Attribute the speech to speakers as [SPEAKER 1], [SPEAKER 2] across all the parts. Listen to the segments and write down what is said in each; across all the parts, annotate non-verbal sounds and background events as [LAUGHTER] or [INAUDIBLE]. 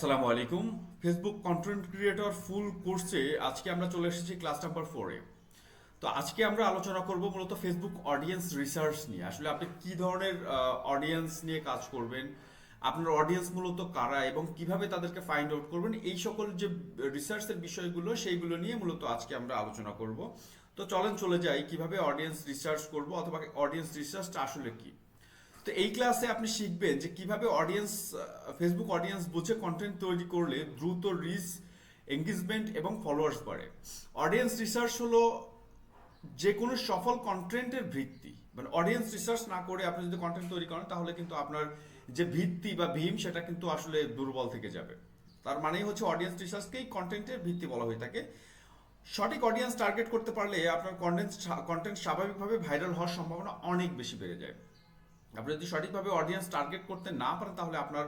[SPEAKER 1] আসসালামু আলাইকুম। Facebook content creator ফুল কোর্সে আজকে আমরা চলে এসেছি ক্লাস নাম্বার ফোরে তো আজকে আমরা আলোচনা করব মূলত ফেসবুক অডিয়েন্স রিসার্চ নিয়ে। আসলে আপনি কি ধরনের অডিয়েন্স নিয়ে কাজ করবেন, আপনার অডিয়েন্স মূলত কারা এবং কীভাবে তাদেরকে ফাইন্ড আউট করবেন, এই সকল যে রিসার্চের বিষয়গুলো সেইগুলো নিয়ে মূলত আজকে আমরা আলোচনা করব। তো চলেন চলে যাই কীভাবে অডিয়েন্স রিসার্চ করব অথবা অডিয়েন্স রিসার্চটা আসলে কি। তো এই ক্লাসে আপনি শিখবেন যে কীভাবে অডিয়েন্স ফেসবুক অডিয়েন্স বুঝে কন্টেন্ট তৈরি করলে দ্রুত রিচ এঙ্গেজমেন্ট এবং ফলোয়ার্স বাড়ে। অডিয়েন্স রিসার্চ হলো যে কোনো সফল কন্টেন্টের ভিত্তি। মানে অডিয়েন্স রিসার্চ না করে আপনি যদি কন্টেন্ট তৈরি করেন, তাহলে কিন্তু আপনার যে ভিত্তি বা ভীম, সেটা কিন্তু আসলে দুর্বল থেকে যাবে। তার মানেই হচ্ছে অডিয়েন্স রিসার্চকেই কন্টেন্টের ভিত্তি বলা হয়ে থাকে। সঠিক অডিয়েন্স টার্গেট করতে পারলে আপনার কন্টেন্ট কন্টেন্ট স্বাভাবিকভাবে ভাইরাল হওয়ার সম্ভাবনা অনেক বেশি বেড়ে যায়। আপনি যদি সঠিকভাবে অডিয়েন্স টার্গেট করতে না পারেন, তাহলে আপনার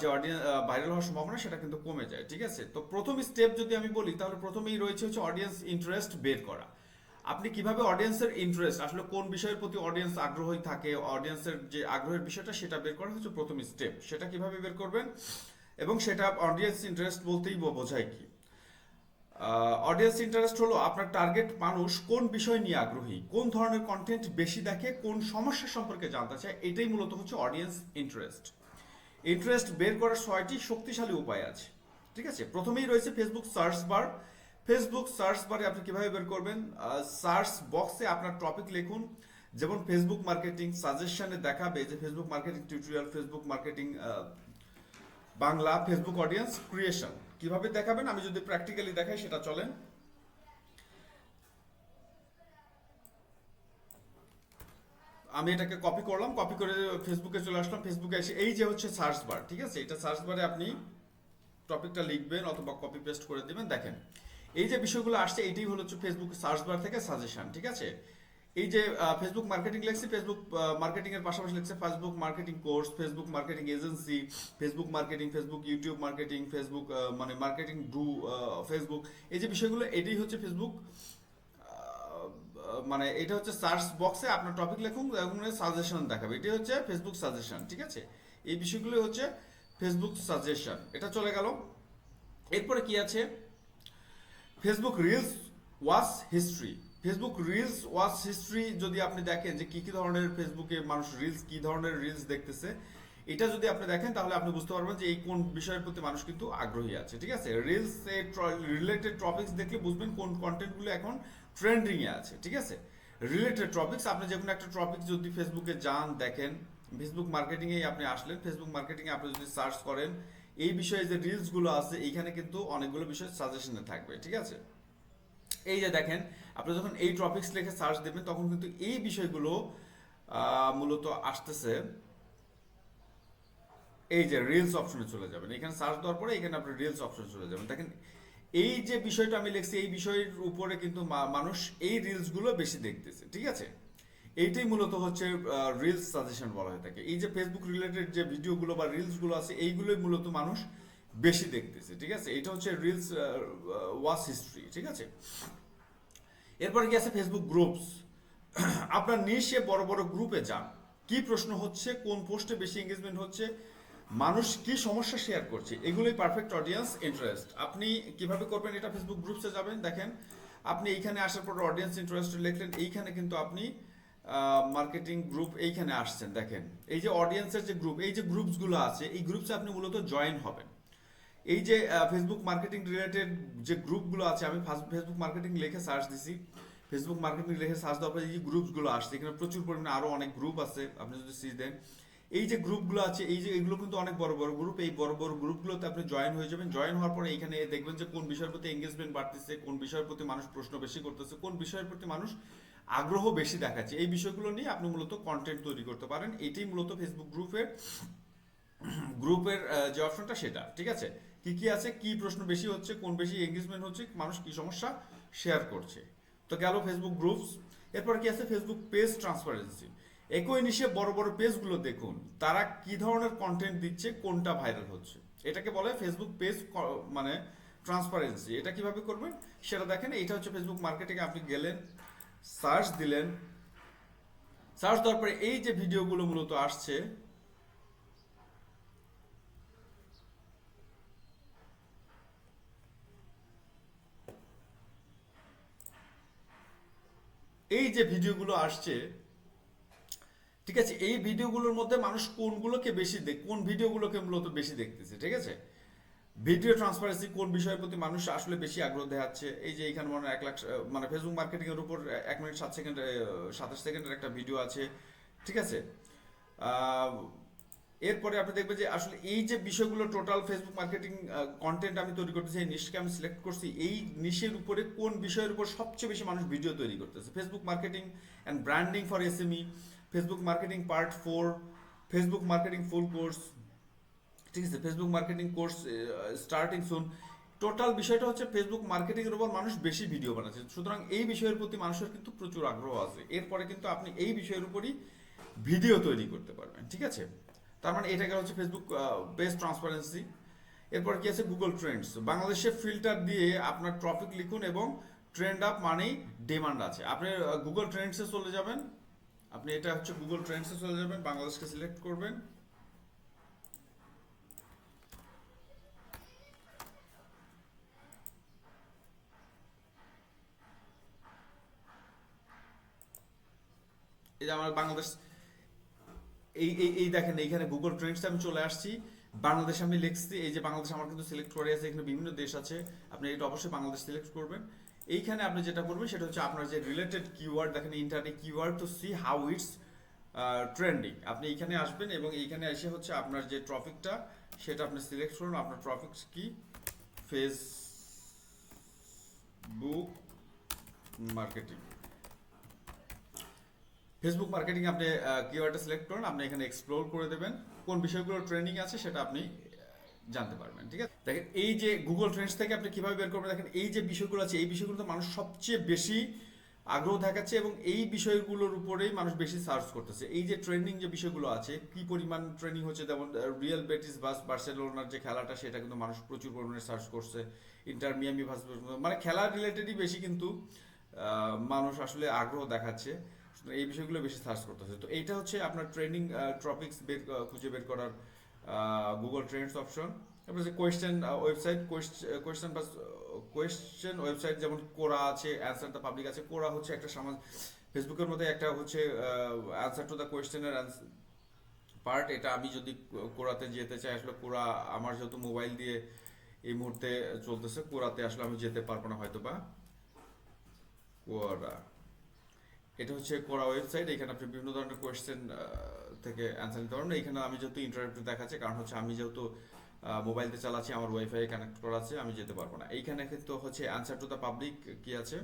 [SPEAKER 1] যে অডিয়েন্স ভাইরাল হওয়ার সম্ভাবনা, সেটা কিন্তু কমে যায়, ঠিক আছে? তো প্রথম স্টেপ যদি আমি বলি, তাহলে প্রথমেই রয়েছে হচ্ছে অডিয়েন্স ইন্টারেস্ট বের করা। আপনি কীভাবে অডিয়েন্সের ইন্টারেস্ট আসলে কোন বিষয়ের প্রতি অডিয়েন্স আগ্রহী থাকে অডিয়েন্সের যে আগ্রহের বিষয়টা, সেটা বের করা হচ্ছে প্রথম স্টেপ সেটা কীভাবে বের করবেন? এবং সেটা অডিয়েন্স ইন্টারেস্ট বলতেই বোঝায় কি? অডিয়েন্স ইন্টারেস্ট হলো আপনার টার্গেট মানুষ কোন বিষয় নিয়ে আগ্রহী, কোন ধরনের কন্টেন্ট বেশি দেখে, কোন সমস্যা সম্পর্কে জানতে চায়, এটাই মূলত হচ্ছে অডিয়েন্স ইন্টারেস্ট ইন্টারেস্ট বের করার ছয়টি শক্তিশালী উপায় আছে, ঠিক আছে? প্রথমেই রয়েছে Facebook search bar Facebook search বারে আপনি কীভাবে বের করবেন? সার্চ বক্সে আপনার টপিক লিখুন। যেমন ফেসবুক মার্কেটিং সাজেশনে দেখাবে যে Facebook marketing tutorial Facebook marketing Bangla Facebook audience creation কীভাবে দেখাবেন? আমি যদি প্র্যাকটিক্যালি দেখাই, সেটা চলেন। আমি এটাকে কপি করলাম কপি করে ফেসবুকে চলে আসলাম। ফেসবুকে এসে এই যে হচ্ছে সার্চ বার ঠিক আছে? এটা সার্চ বারে আপনি টপিকটা লিখবেন অথবা কপি পেস্ট করে দিবেন। দেখেন, এই যে বিষয়গুলো আসছে, এটাই হলো হচ্ছে ফেসবুক সার্চ বার থেকে সাজেশন ঠিক আছে? এই যে ফেসবুক মার্কেটিং লেখছি ফেসবুক মার্কেটিং এর পাশাপাশি লিখছে Facebook marketing course Facebook marketing agency Facebook marketing Facebook YouTube marketing Facebook মানে মার্কেটিং ডু ফেসবুক এই যে বিষয়গুলো, এটাই হচ্ছে ফেসবুক মানে এটা হচ্ছে সার্চ বক্সে আপনার টপিক লিখুন এবং সাজেশন দেখাবে। এটি হচ্ছে ফেসবুক সাজেশন ঠিক আছে? এই বিষয়গুলো হচ্ছে ফেসবুক সাজেশন এটা চলে গেল। এরপরে কি আছে? Facebook reels watch history Facebook reels watch history যদি আপনি দেখেন যে কি কি ধরনের ফেসবুকে মানুষ রিলস কি ধরনের রিলস দেখতেছে, এটা যদি আপনি দেখেন, তাহলে আপনি বুঝতে পারবেন যে এই কোন বিষয়ের প্রতি মানুষ কিন্তু আগ্রহী আছে, ঠিক আছে? রিলস রিলেটেড টপিকস দেখলে বুঝবেন কোন কন্টেন্টগুলো এখন ট্রেন্ডিং এ আছে, ঠিক আছে? রিলেটেড টপিকস আপনি যে কোনো একটা টপিক যদি ফেসবুকে যান, দেখেন ফেসবুক মার্কেটিং এ আপনি আসলেন ফেসবুক মার্কেটিং এ আপনি যদি সার্চ করেন, এই বিষয়ে যে রিলসগুলো আছে, এইখানে কিন্তু অনেকগুলো বিষয় সাজেশনে থাকবে, ঠিক আছে? এই যে দেখেন, আপনি যখন এই টপিকস লিখে সার্চ দেবেন, তখন কিন্তু এই বিষয়গুলো মূলত আসতেছে। এই যে রিলস অপশনে চলে যাবেন। এখানে সার্চ দেওয়ার পরে এখানে আপনি রিলস অপশনে চলে যাবেন। দেখেন, এই যে বিষয়টা আমি লিখছি, এই বিষয়ের উপরে কিন্তু মানুষ এই রিলসগুলো বেশি দেখতেছে, ঠিক আছে? এইটাই মূলত হচ্ছে রিলস সাজেশন বলা হয়ে থাকে। এই যে ফেসবুক রিলেটেড যে ভিডিওগুলো বা রিলসগুলো আছে, এইগুলোই মূলত মানুষ বেশি দেখতেছে, ঠিক আছে? এটা হচ্ছে রিলস ওয়াচ হিস্ট্রি ঠিক আছে? এরপরে কি আছে ফেসবুক গ্রুপস [CLEARS THROAT] আপনার নিশে বড় বড় গ্রুপে যান। কি প্রশ্ন হচ্ছে, কোন পোস্টে বেশি এঙ্গেজমেন্ট হচ্ছে, মানুষ কি সমস্যা শেয়ার করছে, এগুলোই পারফেক্ট অডিয়েন্স ইন্টারেস্ট আপনি কীভাবে করবেন এটা ফেসবুক গ্রুপসে যাবেন, দেখেন। আপনি এইখানে আসার পর অডিয়েন্স ইন্টারেস্ট লিখলেন, এইখানে কিন্তু আপনি মার্কেটিং গ্রুপ এইখানে আসছেন, দেখেন। এই যে অডিয়েন্সের যে গ্রুপ এই যে গ্রুপসগুলো আছে, এই গ্রুপসে আপনি মূলত জয়েন হবেন। এই যে ফেসবুক মার্কেটিং রিলেটেড যে গ্রুপগুলো আছে, আমি ফেসবুক মার্কেটিং লিখে সার্চ দিছি। ফেসবুক মার্কেটিং লিখে সার্চ দেওয়ার পরে যে গ্রুপসগুলো আসছে, এখানে প্রচুর পরিমাণে আরও অনেক গ্রুপ আছে, আপনি যদি সিজ দেন। এই যে গ্রুপগুলো আছে, এই যে এগুলো কিন্তু অনেক বড় বড় গ্রুপ এই বড় বড় গ্রুপগুলোতে আপনি জয়েন হয়ে যাবেন। জয়েন হওয়ার পরে এখানে দেখবেন যে কোন বিষয়ের প্রতি এঙ্গেজমেন্ট বাড়তেছে, কোন বিষয়ের প্রতি মানুষ প্রশ্ন বেশি করতেছে, কোন বিষয়ের প্রতি মানুষ আগ্রহ বেশি দেখাচ্ছে। এই বিষয়গুলো নিয়ে আপনি মূলত কন্টেন্ট তৈরি করতে পারেন। এটাই মূলত ফেসবুক গ্রুপের গ্রুপের যে অপশনটা সেটা, ঠিক আছে? কি কি আছে, কি প্রশ্ন বেশি হচ্ছে, কোন বেশি এঙ্গেজমেন্ট হচ্ছে, মানুষ কি সমস্যা শেয়ার করছে। তো গেল ফেসবুক গ্রুপস এরপর কি আছে ফেসবুক পেজ ট্রান্সপারেন্সি একই নিশে বড় বড় পেজগুলো দেখুন, তারা কি ধরনের কন্টেন্ট দিচ্ছে, কোনটা ভাইরাল হচ্ছে। এটাকে বলে ফেসবুক পেজ মানে ট্রান্সপারেন্সি এটা কীভাবে করবেন সেটা দেখেন এটা হচ্ছে ফেসবুক মার্কেটিংয়ে আপনি গেলেন সার্চ দিলেন। সার্চ দেওয়ার পরে এই যে ভিডিওগুলো মূলত আসছে এই যে ভিডিওগুলো আসছে, ঠিক আছে, এই ভিডিওগুলোর মধ্যে মানুষ কোনগুলোকে বেশি দেখ কোন ভিডিওগুলোকে মূলত বেশি দেখতেছে, ঠিক আছে? ভিডিও ট্রান্সপারেন্সি কোন বিষয়ের প্রতি মানুষ আসলে বেশি আগ্রহ দেখাচ্ছে? এই যে এখানে মনে এক লাখ মানে ফেসবুক মার্কেটিং এর উপর এক মিনিট সাত সেকেন্ড, সাতাশ সেকেন্ডের একটা ভিডিও আছে, ঠিক আছে? এরপরে আপনি দেখবেন যে আসলে এই যে বিষয়গুলো টোটাল ফেসবুক মার্কেটিং কন্টেন্ট আমি তৈরি করতেছি, এই নিশকে আমি সিলেক্ট করছি, এই নিশের উপরে কোন বিষয়ের উপর সবচেয়ে বেশি মানুষ ভিডিও তৈরি করতেছে? Facebook marketing and branding for SME Facebook marketing part four Facebook marketing full course ঠিক আছে? Facebook marketing course starting soon total বিষয়টা হচ্ছে ফেসবুক মার্কেটিং এর উপর মানুষ বেশি ভিডিও বানাচ্ছে। সুতরাং এই বিষয়ের প্রতি মানুষের কিন্তু প্রচুর আগ্রহ আছে। এরপরে কিন্তু আপনি এই বিষয়ের উপরই ভিডিও তৈরি করতে পারবেন, ঠিক আছে? তার মানে এটা গেল হচ্ছে ফেসবুক বেস্ট ট্রান্সপারেন্সি এরপর কি আছে গুগল ট্রেন্ডস বাংলাদেশে ফিল্টার দিয়ে আপনার টপিক লিখুন এবং ট্রেন্ড আপ মানেই ডিমান্ড আছে। আপনি গুগল ট্রেন্ডসে চলে যাবেন। আপনি এটা হচ্ছে গুগল ট্রেন্ডসে চলে যাবেন, বাংলাদেশকে সিলেক্ট করবেন। এই যে আমার বাংলাদেশ এই এই এই দেখেন, এইখানে গুগল ট্রেন্ডস আমি চলে আসছি। বাংলাদেশ আমি লিখছি, এই যে বাংলাদেশ আমার কিন্তু সিলেক্ট করে আছে, এখানে বিভিন্ন দেশ আছে। আপনি এটা অবশ্যই বাংলাদেশ সিলেক্ট করবেন। এইখানে আপনি যেটা করবেন সেটা হচ্ছে আপনার যে রিলেটেড কিওয়ার্ড দেখেন internet keyword to see how it's trending আপনি এইখানে আসবেন এবং এইখানে এসে হচ্ছে আপনার যে টপিকটা, সেটা আপনি সিলেক্ট করুন। আপনার টপিক কি? ফেসবুক মার্কেটিং ফেসবুক মার্কেটিং আপনি কিওয়ার্ডটা সিলেক্ট করুন, আপনি এখানে এক্সপ্লোর করে দেবেন, কোন বিষয়গুলো ট্রেন্ডিং আছে সেটা আপনি জানতে পারবেন, ঠিক আছে? দেখেন, এই যে গুগল ট্রেন্ডস থেকে আপনি কীভাবে বের করবেন, দেখেন, এই যে বিষয়গুলো আছে, এই বিষয়গুলো বিষয়গুলোতে মানুষ সবচেয়ে বেশি আগ্রহ দেখাচ্ছে এবং এই বিষয়গুলোর উপরেই মানুষ বেশি সার্চ করতেছে। এই যে ট্রেন্ডিং যে বিষয়গুলো আছে, কি পরিমাণ ট্রেন্ডিং হচ্ছে, যেমন রিয়েল বেটিস বাস বার্সেলোনার যে খেলাটা, সেটা কিন্তু মানুষ প্রচুর পরিমাণে সার্চ করছে ইন্টার মিয়ামি ভাস মানে খেলা রিলেটেডই বেশি কিন্তু মানুষ আসলে আগ্রহ দেখাচ্ছে। এই বিষয়গুলো বেশি সার্চ করতেছে। তো এইটা হচ্ছে আপনার ট্রেন্ডিং টপিকস বের খুঁজে বের করার গুগল ট্রেন্ডস অপশন তারপরে যে কোয়েশ্চেন ওয়েবসাইট কোয়েশ্চেন বা কোয়েশ্চেন ওয়েবসাইট যেমন কোরা আছে অ্যান্সার দ্য পাবলিক আছে কোরা হচ্ছে একটা সমাজ ফেসবুকের মধ্যে একটা হচ্ছে অ্যান্সার টু দ্য কোয়েশ্চেনের পার্ট এটা আমি যদি কোরাতে যেতে চাই, আসলে কোরা আমার যেহেতু মোবাইল দিয়ে এই মুহূর্তে চলতেছে কোরাতে আসলে আমি যেতে পারব না হয়তো বা কোরা এটা হচ্ছে কোরা ওয়েবসাইট এখানে আপনি বিভিন্ন ধরনের কোয়েশ্চেন থেকে অ্যান্সার নিতে পারবেন। এখানে আমি যেহেতু ইন্টারাক্টিভ দেখাচ্ছে, কারণ হচ্ছে আমি যেহেতু মোবাইলতে চালাচ্ছি, আমার ওয়াইফাই কানেক্ট করা আছে আমি যেতে পারব না। এইখানে কিন্তু হচ্ছে অ্যান্সার টু দ্য পাবলিক কি আছে?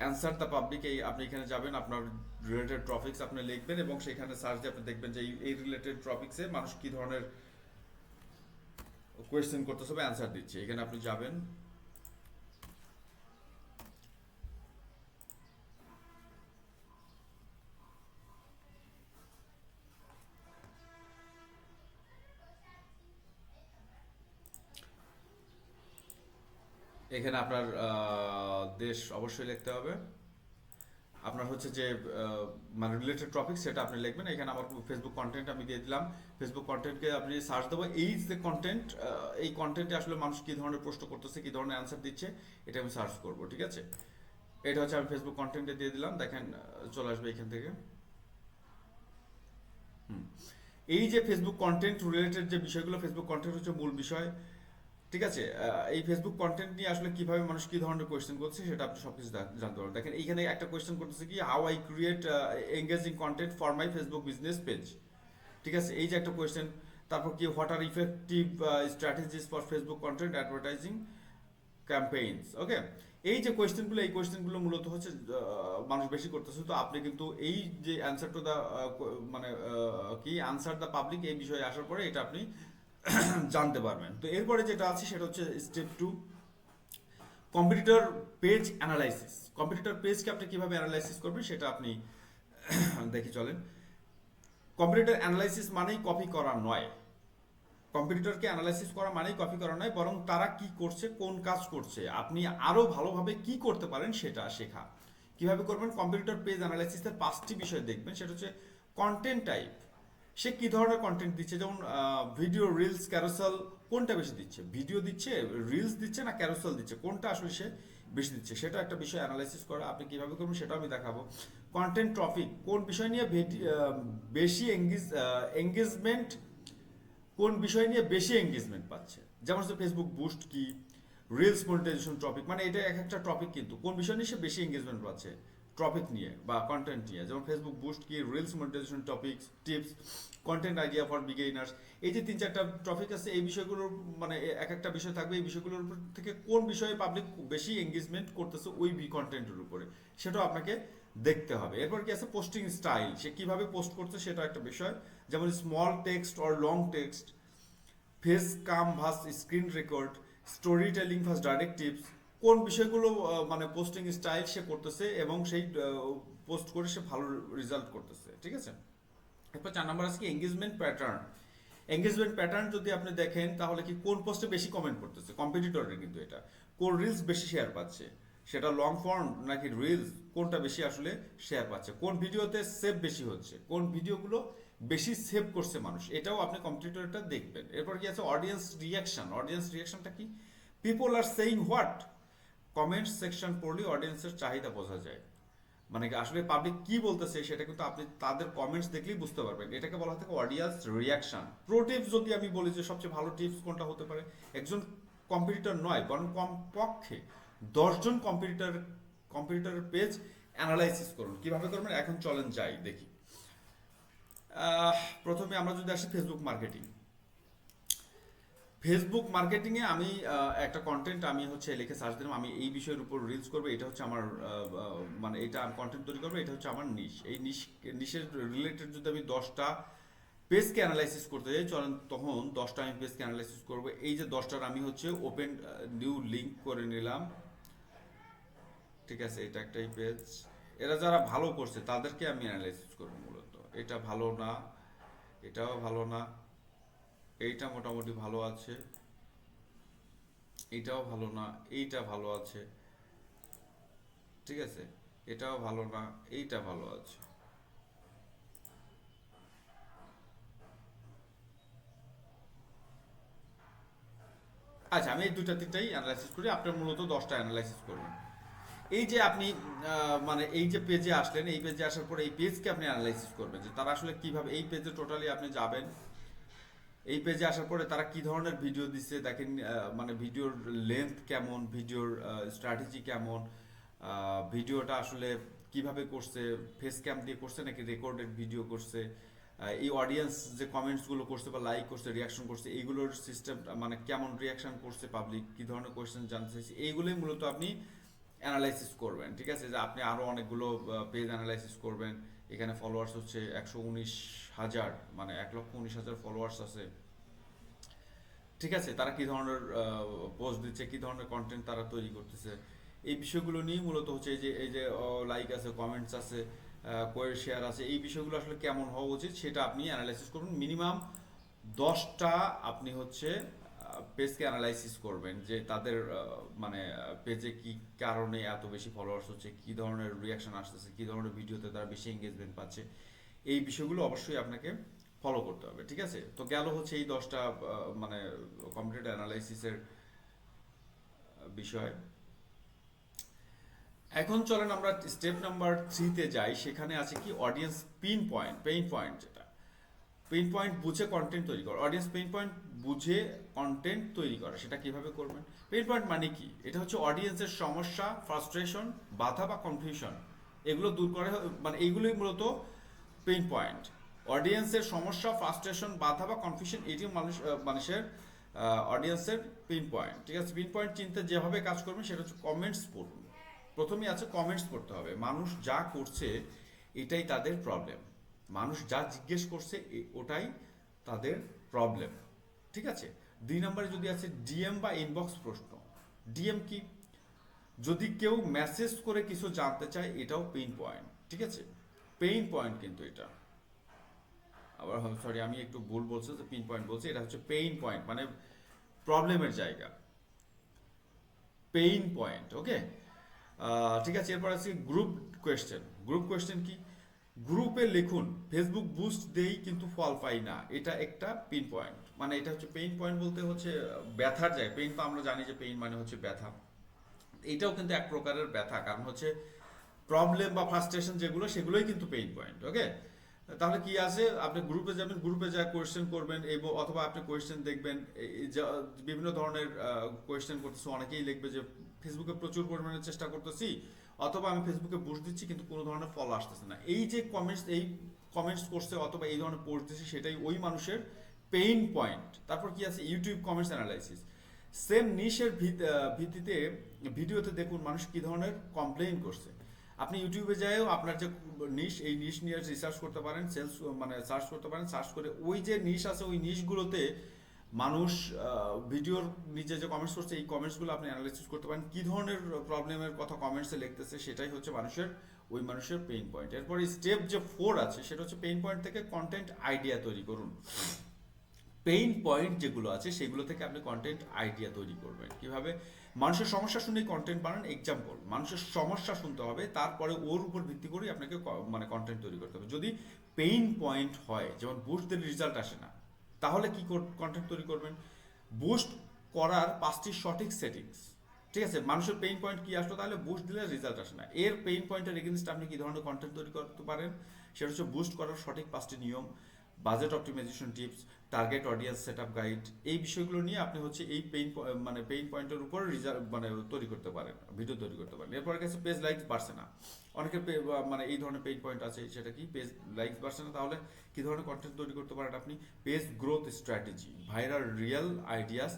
[SPEAKER 1] অ্যান্সার দ্য পাবলিক এই আপনি এখানে যাবেন, আপনার রিলেটেড টপিক্স আপনি লিখবেন এবং সেখানে সার্চ আপনি দেখবেন যে এই- এই রিলেটেড টপিক্সে মানুষ কি ধরনের কোয়েশ্চেন করতেছে বা অ্যান্সার দিচ্ছে। এখানে আপনি যাবেন এখানে আপনার দেশ অবশ্যই লিখতে হবে। আপনার হচ্ছে যে মানে রিলেটেড টপিক সেটা আপনি লিখবেন। এখানে আমার ফেসবুক কন্টেন্ট আমি দিয়ে দিলাম। ফেসবুক কন্টেন্টকে আপনি সার্চ দেবো। এই যে কন্টেন্ট এই কন্টেন্টে আসলে মানুষ কী ধরনের প্রশ্ন করতেছে, কী ধরনের অ্যান্সার দিচ্ছে, এটা আমি সার্চ করব, ঠিক আছে? এটা হচ্ছে আমি ফেসবুক কন্টেন্টে দিয়ে দিলাম। দেখেন, চলে আসবে এখান থেকে। হুম। এই যে ফেসবুক কন্টেন্ট রিলেটেড যে বিষয়গুলো ফেসবুক কন্টেন্ট হচ্ছে মূল বিষয়। ঠিক আছে এই ফেসবুক কন্টেন্ট নিয়ে আসলে কীভাবে মানুষ কি ধরনের কোয়েশ্চেন করছে সেটা আপনি সবকিছু জানতে পারবেন। দেখেন, এইখানে একটা কোয়েশ্চেন করতেছে কি how I create engaging content for my Facebook business page ঠিক আছে, এই যে একটা কোয়েশ্চেন তারপর কি what are effective strategies for Facebook content advertising campaigns okay এই যে কোয়েশ্চেনগুলো এই কোয়েশ্চেনগুলো মূলত হচ্ছে মানুষ বেশি করতেছে, তো আপনি কিন্তু এই যে অ্যান্সার টু দ্য মানে কি আনসার দ্য পাবলিক এই বিষয়ে আসার পরে এটা আপনি [CLEARS THROAT] জানতে পারবেন। তো এরপরে যেটা আছে সেটা হচ্ছে step two competitor page analysis competitor পেজকে আপনি কীভাবে অ্যানালাইসিস করবেন সেটা আপনি [CLEARS THROAT] দেখে চলেন। কম্পিটিটর অ্যানালাইসিস মানেই কপি করা নয়। কম্পিটিটরকে অ্যানালাইসিস করা মানেই কপি করা নয়, বরং তারা কি করছে, কোন কাজ করছে, আপনি আরও ভালোভাবে কি করতে পারেন সেটা শেখা। কীভাবে করবেন? কম্পিউটার পেজ অ্যানালাইসিসের পাঁচটি বিষয় দেখবেন, সেটা হচ্ছে কন্টেন্ট টাইপ সে কি ধরনের কন্টেন্ট দিচ্ছে? যেমন ভিডিও রিলস ক্যারোসেল কোনটা বেশি দিচ্ছে? ভিডিও দিচ্ছে রিলস দিচ্ছে না ক্যারোসেল দিচ্ছে? কোনটা আসলে সে বেশি দিচ্ছে? সেটা একটা বিষয় অ্যানালাইসিস করা। আপনি কীভাবে করবেন সেটাও আমি দেখাবো। কন্টেন্ট টপিক কোন বিষয় নিয়ে বেশি এঙ্গেজ এঙ্গেজমেন্ট কোন বিষয় নিয়ে বেশি এঙ্গেজমেন্ট পাচ্ছে? যেমন হচ্ছে ফেসবুক বুস্ট কি? রিলস মনিটাইজেশন টপিক মানে এটা এক একটা টপিক কিন্তু। কোন বিষয় নিয়ে সে বেশি এঙ্গেজমেন্ট পাচ্ছে? টপিক নিয়ে বা কন্টেন্ট নিয়ে, যেমন ফেসবুক বুস্ট কি reels monetization topics tips content idea for beginners এই যে তিন চারটা টপিক আছে, এই বিষয়গুলোর মানে এক একটা বিষয় থাকবে, এই বিষয়গুলোর উপর থেকে কোন বিষয়ে পাবলিক বেশি এঙ্গেজমেন্ট করতেছে ওই বি কন্টেন্টের উপরে, সেটাও আপনাকে দেখতে হবে। এরপর কি আছে পোস্টিং স্টাইল সে কীভাবে পোস্ট করছে সেটা একটা বিষয়, যেমন small text or long text face cam versus screen record story telling versus direct tips কোন বিষয়গুলো মানে পোস্টিং স্টাইল সে করতেছে এবং সেই পোস্ট করে সে ভালো রেজাল্ট করতেছে, ঠিক আছে? এরপর চার নাম্বার আছে কি এঙ্গেজমেন্ট প্যাটার্ন এঙ্গেজমেন্ট প্যাটার্ন যদি আপনি দেখেন, তাহলে কি কোন পোস্টে বেশি কমেন্ট করতেছে? কম্পিটিটরের কিন্তু এটা। কোন রিলস বেশি শেয়ার পাচ্ছে? সেটা লং ফর্ম নাকি রিলস কোনটা বেশি আসলে শেয়ার পাচ্ছে? কোন ভিডিওতে সেভ বেশি হচ্ছে? কোন ভিডিওগুলো বেশি সেভ করছে মানুষ? এটাও আপনি কম্পিটিটরটা দেখবেন। এরপর কি আছে? অডিয়েন্স রিয়াকশন অডিয়েন্স রিয়াকশনটা কি? People are saying what comment section পড়লে অডিয়েন্সের চাহিদা বোঝা যায়। মানে আসলে পাবলিক কি বলতেছে সেটা কিন্তু আপনি তাদের কমেন্টস দেখলেই বুঝতে পারবেন। এটাকে বলা থাকে অডিয়েন্স রিয়াকশন প্রো টিপস যদি আমি বলি যে সবচেয়ে ভালো টিপস কোনটা হতে পারে? একজন কম্পিটিটর নয়, বরং কম পক্ষে দশজন কম্পিটিটর কম্পিটিটরের পেজ অ্যানালাইসিস করুন। কীভাবে করবেন? এখন চলেন যাই, দেখি। প্রথমে আমরা যদি আসি ফেসবুক মার্কেটিং ফেসবুক মার্কেটিংয়ে আমি একটা কন্টেন্ট আমি হচ্ছে লিখে সার্চ দিলাম। আমি এই বিষয়ের উপর রিলস করব, এটা হচ্ছে আমার মানে এটা আমি কন্টেন্ট তৈরি করব, এটা হচ্ছে আমার নিশ এই নিশ নিশের রিলেটেড যদি আমি দশটা পেজকে অ্যানালাইসিস করতে যাই, চলেন তখন দশটা আমি পেজকে অ্যানালাইসিস করব। এই যে দশটার আমি হচ্ছে ওপেন নিউ লিঙ্ক করে নিলাম। ঠিক আছে, এটা একটাই পেজ এরা যারা ভালো করছে, তাদেরকে আমি অ্যানালাইসিস করব মূলত। এটা ভালো না, এটাও ভালো না। এইটা মোটামুটি ভালো আছে। এইটাও ভালো না, এইটা ভালো আছে। ঠিক আছে? এটাও ভালো না, এইটা ভালো আছে। আচ্ছা আমি এই দুটা তিনটাই অ্যানালাইসিস করি, আপনার মূলত দশটা অ্যানালাইসিস করবেন এই যে আপনি মানে এই যে পেজে আসলেন, এই পেজে আসার পর এই পেজকে আপনি অ্যানালাইসিস করবেন, যে তারা আসলে কীভাবে, এই পেজে টোটালি আপনি যাবেন এই পেজে আসার পরে তারা কি ধরনের ভিডিও দিচ্ছে দেখেন মানে ভিডিওর লেন্থ কেমন ভিডিওর স্ট্র্যাটেজি কেমন ভিডিওটা আসলে কীভাবে করছে ফেস ক্যাম দিয়ে করছে নাকি রেকর্ডেড ভিডিও করছে এই অডিয়েন্স যে কমেন্টসগুলো করছে বা লাইক করছে রিয়াকশন করছে, এইগুলোর সিস্টেম মানে কেমন রিয়াকশন করছে পাবলিক কি ধরনের কোয়েশ্চেন জানতে চাইছে, এইগুলোই মূলত আপনি অ্যানালাইসিস করবেন, ঠিক আছে? যে আপনি আরও অনেকগুলো পেজ অ্যানালাইসিস করবেন। এখানে ফলোয়ার্স হচ্ছে একশো উনিশ হাজার মানে এক লক্ষ উনিশ হাজার ফলোয়ার্স আছে। ঠিক আছে? তারা কি ধরনের পোস্ট দিচ্ছে, কি ধরনের কন্টেন্ট তারা তৈরি করতেছে? এই বিষয়গুলো নিয়ে মূলত হচ্ছে এই যে এই যে লাইক আছে কমেন্টস আছে কোয়ের শেয়ার আছে, এই বিষয়গুলো আসলে কেমন হওয়া উচিত সেটা আপনি অ্যানালাইসিস করুন। মিনিমাম দশটা আপনি হচ্ছে পেজকে অ্যানালাইসিস করবেন যে তাদের মানে পেজে কি কারণে এত বেশি ফলোয়ার্স হচ্ছে, কি ধরনের রিয়াকশন আসতেছে, কি ধরনের ভিডিওতে তারা বেশি এঙ্গেজমেন্ট পাচ্ছে, এই বিষয়গুলো অবশ্যই আপনাকে ফলো করতে হবে, ঠিক আছে? তো গেল হচ্ছে এই দশটা মানে কম্পিউটার অ্যানালাইসিসের বিষয়। এখন চলেন আমরা স্টেপ নাম্বার থ্রিতে যাই, সেখানে আছে কি audience pin point pain point pain point বুঝে কন্টেন্ট তৈরি করা। অডিয়েন্স পেইন পয়েন্ট বুঝে কন্টেন্ট তৈরি করা, সেটা কীভাবে করবেন? পেইন পয়েন্ট মানে কি? এটা হচ্ছে অডিয়েন্সের সমস্যা ফ্রাস্ট্রেশন বাধা বা কনফিউশন এগুলো দূর করে মানে এইগুলোই মূলত পেইন পয়েন্ট অডিয়েন্সের সমস্যা ফ্রাস্ট্রেশন বাধা বা কনফিউশন এটি মানুষ মানুষের অডিয়েন্সের পিন পয়েন্ট ঠিক আছে? পিন পয়েন্ট চিনতে যেভাবে কাজ করবেন, সেটা হচ্ছে কমেন্টস পড়ুন। প্রথমেই আছে কমেন্টস পড়তে হবে। মানুষ যা করছে, এটাই তাদের প্রবলেম মানুষ যা জিজ্ঞেস করছে ওটাই তাদের প্রবলেম ঠিক আছে? দুই নম্বরে যদি আছে ডিএম বা ইনবক্স প্রশ্ন। ডিএম কি? যদি কেউ মেসেজ করে কিছু জানতে চায়, এটাও পেইন পয়েন্ট ঠিক আছে? পেইন পয়েন্ট কিন্তু এটা। আবার সরি আমি একটু ভুল বলছি যে পেইন পয়েন্ট বলছি, এটা হচ্ছে পেইন পয়েন্ট মানে প্রবলেমের জায়গা। পেইন পয়েন্ট ওকে ঠিক আছে, এরপর আছে গ্রুপ কোয়েশ্চেন গ্রুপ কোয়েশ্চেন কি? গ্রুপে লিখুন ফেসবুক বুস্ট দেই কিন্তু ফল পাই না। এটা একটা পিন পয়েন্ট মানে এটা হচ্ছে পেইন পয়েন্ট বলতে হচ্ছে ব্যথার জায়গা। পেইন তো আমরা জানি যে পেইন মানে হচ্ছে ব্যথা। এইটাও কিন্তু এক প্রকারের ব্যথা। কারণ হচ্ছে প্রবলেম বা ফ্রাস্ট্রেশন যেগুলো, সেগুলোই কিন্তু পেইন পয়েন্ট ওকে তাহলে কি আছে? আপনি গ্রুপে যাবেন গ্রুপে যা কোয়েশ্চেন করবেন এবং অথবা আপনি কোয়েশ্চেন দেখবেন বিভিন্ন ধরনের কোয়েশ্চেন করতেছে। অনেকেই লিখবে যে ফেসবুকে প্রচুর পরিমাণে চেষ্টা করতেছি। অথবা আমি ফেসবুকে বুঝ দিচ্ছি, কিন্তু কোনো ধরনের ফল আসতেছে না। এই যে কমেন্টস এই কমেন্টস করছে অথবা এই ধরনের পোস্ট দিচ্ছে, সেটাই ওই মানুষের পেইন পয়েন্ট তারপর কি আছে? ইউটিউব কমেন্টস অ্যানালাইসিস সেম নিশের ভিত্তিতে ভিডিওতে দেখুন মানুষ কি ধরনের কমপ্লেইন করছে। আপনি ইউটিউবে যাইও আপনার যে নিশ এই নিশ নিয়ে রিসার্চ করতে পারেন সেলস মানে সার্চ করতে পারেন সার্চ করে ওই যে নিশ আছে, ওই নিশগুলোতে মানুষ ভিডিওর নিচে যে কমেন্টস করছে, এই কমেন্টসগুলো আপনি অ্যানালাইসিস করতে পারেন। কী ধরনের প্রবলেমের কথা কমেন্টসে লিখতেছে, সেটাই হচ্ছে মানুষের, ওই মানুষের পেইন পয়েন্ট এরপরে স্টেপ যে ফোর আছে, সেটা হচ্ছে পেইন পয়েন্ট থেকে কন্টেন্ট আইডিয়া তৈরি করুন। পেইন পয়েন্ট যেগুলো আছে, সেগুলো থেকে আপনি কন্টেন্ট আইডিয়া তৈরি করবেন। কীভাবে? মানুষের সমস্যা শুনে কন্টেন্ট বানান এক্সাম্পল মানুষের সমস্যা শুনতে হবে, তারপরে ওর উপর ভিত্তি করে আপনাকে মানে কন্টেন্ট তৈরি করতে হবে। যদি পেইন পয়েন্ট হয়, যেমন বুস্টদের রেজাল্ট আসে না তাহলে কি কন্টেন্ট তৈরি করবেন? বুস্ট করার পাঁচটি সঠিক সেটিংস ঠিক আছে? মানুষের পেইন পয়েন্ট কি আসলো? তাহলে বুস্ট দিলে রেজাল্ট আসে না। এর পেইন পয়েন্টের এগেনস্ট আপনি কি ধরনের কন্টেন্ট তৈরি করতে পারেন? সেটা হচ্ছে বুস্ট করার সঠিক পাঁচটি নিয়ম। Budget optimization tips target audience set up guide এই বিষয়গুলো নিয়ে আপনি হচ্ছে এই পেইন মানে পেইন পয়েন্টের উপর রিজার্ভ মানে তৈরি করতে পারেন ভিডিও তৈরি করতে পারেন। এরপর কাছে পেজ লাইকস বাড়ছে না। অনেকের মানে এই ধরনের পেইন পয়েন্ট আছে, সেটা কি? পেজ লাইকস বাড়ছে না, তাহলে কি ধরনের কন্টেন্ট তৈরি করতে পারেন আপনি? Page growth strategy viral reel ideas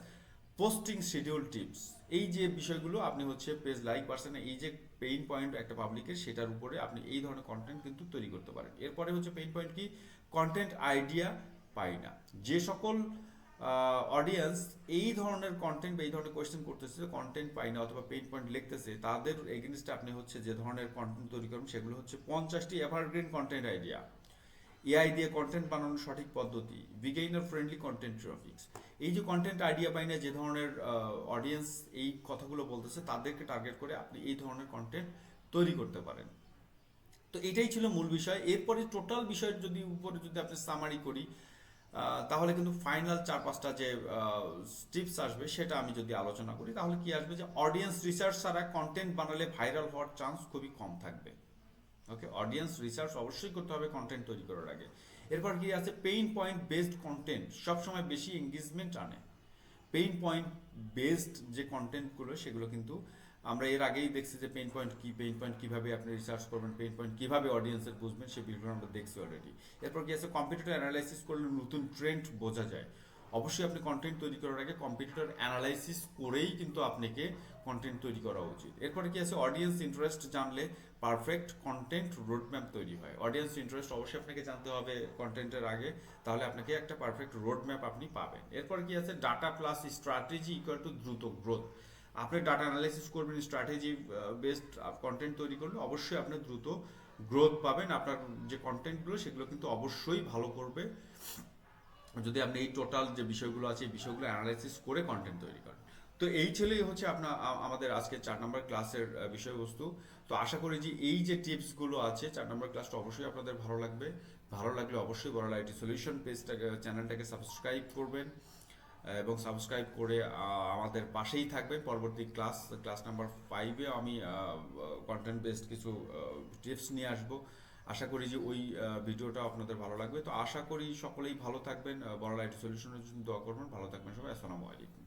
[SPEAKER 1] posting schedule tips এই যে বিষয়গুলো, আপনি হচ্ছে পেজ লাইক পার্সেন্ট এই যে পেইন পয়েন্ট একটা পাবলিকের সেটার উপরে আপনি এই ধরনের কন্টেন্ট কিন্তু তৈরি করতে পারেন। এরপরে হচ্ছে পেইন পয়েন্ট কি? কন্টেন্ট আইডিয়া পাই না। যে সকল অডিয়েন্স এই ধরনের কন্টেন্ট বা এই ধরনের কোয়েশ্চেন করতেছে কন্টেন্ট পাই না অথবা পেইন পয়েন্ট লিখতেছে, তাদের এগেনস্টে আপনি হচ্ছে যে ধরনের কন্টেন্ট তৈরি করবেন, সেগুলো হচ্ছে পঞ্চাশটি এভারগ্রিন কন্টেন্ট আইডিয়া এআই দিয়ে কন্টেন্ট বানানোর সঠিক পদ্ধতি বিগেইনার ফ্রেন্ডলি কন্টেন্ট ট্রাফিক্স এই যে কন্টেন্ট আইডিয়া পাই না, যে ধরনের অডিয়েন্স এই কথাগুলো বলতেছে, তাদেরকে টার্গেট করে আপনি এই ধরনের কন্টেন্ট তৈরি করতে পারেন। তো এটাই ছিল মূল বিষয়। এরপরে টোটাল বিষয়ের যদি উপরে যদি আপনি সামারি করি তাহলে কিন্তু ফাইনাল চার পাঁচটা যে টিপস আসবে সেটা আমি যদি আলোচনা করি, তাহলে কি আসবে যে অডিয়েন্স রিসার্চ ছাড়া কন্টেন্ট বানালে ভাইরাল হওয়ার চান্স খুবই কম থাকবে। ওকে অডিয়েন্স রিসার্চ অবশ্যই করতে হবে কন্টেন্ট তৈরি করার আগে। এরপর কি আছে? পেইন পয়েন্ট বেসড কন্টেন্ট সবসময় বেশি এঙ্গেজমেন্ট আনে। পেইন পয়েন্ট বেসড যে কন্টেন্টগুলো সেগুলো কিন্তু আমরা এর আগেই দেখছি যে পেইন পয়েন্ট কি পেইন পয়েন্ট কীভাবে আপনি রিসার্চ করবেন পেইন পয়েন্ট কীভাবে অডিয়েন্সের বুঝবেন সে বিষয়গুলো আমরা দেখছি অলরেডি এরপর কি আছে? কম্পিটিটর অ্যানালাইসিস করলে নতুন ট্রেন্ড বোঝা যায়। অবশ্যই আপনি কন্টেন্ট তৈরি করার আগে কম্পিটিটর অ্যানালাইসিস করেই কিন্তু আপনাকে কন্টেন্ট তৈরি করা উচিত। এরপরে কি আছে? অডিয়েন্স ইন্টারেস্ট জানলে পারফেক্ট কন্টেন্ট রোডম্যাপ তৈরি হয়। অডিয়েন্স ইন্টারেস্ট অবশ্যই আপনাকে জানতে হবে কন্টেন্টের আগে, তাহলে আপনাকে একটা পারফেক্ট রোডম্যাপ আপনি পাবেন। এরপর কি আছে? Data plus strategy equal to দ্রুত গ্রোথ আপনি ডাটা অ্যানালাইসিস করবেন স্ট্র্যাটেজি বেসড কন্টেন্ট তৈরি করলে অবশ্যই আপনি দ্রুত গ্রোথ পাবেন। আপনার যে কন্টেন্টগুলো সেগুলো কিন্তু অবশ্যই ভালো করবে। যদি আপনি এই টোটাল যে বিষয়গুলো আছে, এই বিষয়গুলো অ্যানালাইসিস করে কন্টেন্ট তৈরি করেন। তো এই ছেলেই হচ্ছে আপনার আমাদের আজকে চার নম্বর ক্লাসের বিষয়বস্তু। তো আশা করি যে এই যে টিপসগুলো আছে, চার নম্বর ক্লাসটা অবশ্যই আপনাদের ভালো লাগবে। ভালো লাগলে অবশ্যই বড় আইটি সলিউশন পেজটাকে চ্যানেলটাকে সাবস্ক্রাইব করবেন। এবং সাবস্ক্রাইব করে আমাদের পাশেই থাকবেন। পরবর্তী ক্লাস ক্লাস নাম্বার ফাইভে আমি কন্টেন্ট বেসড কিছু টিপস নিয়ে আসব। আশা করি যে ওই ভিডিওটা আপনাদের ভালো লাগবে। তো আশা করি সকলেই ভালো থাকবেন। বড় লাইট সলিউশনের জন্য দোয়া করবেন। ভালো থাকবেন সবাই। আসসালামু আলাইকুম।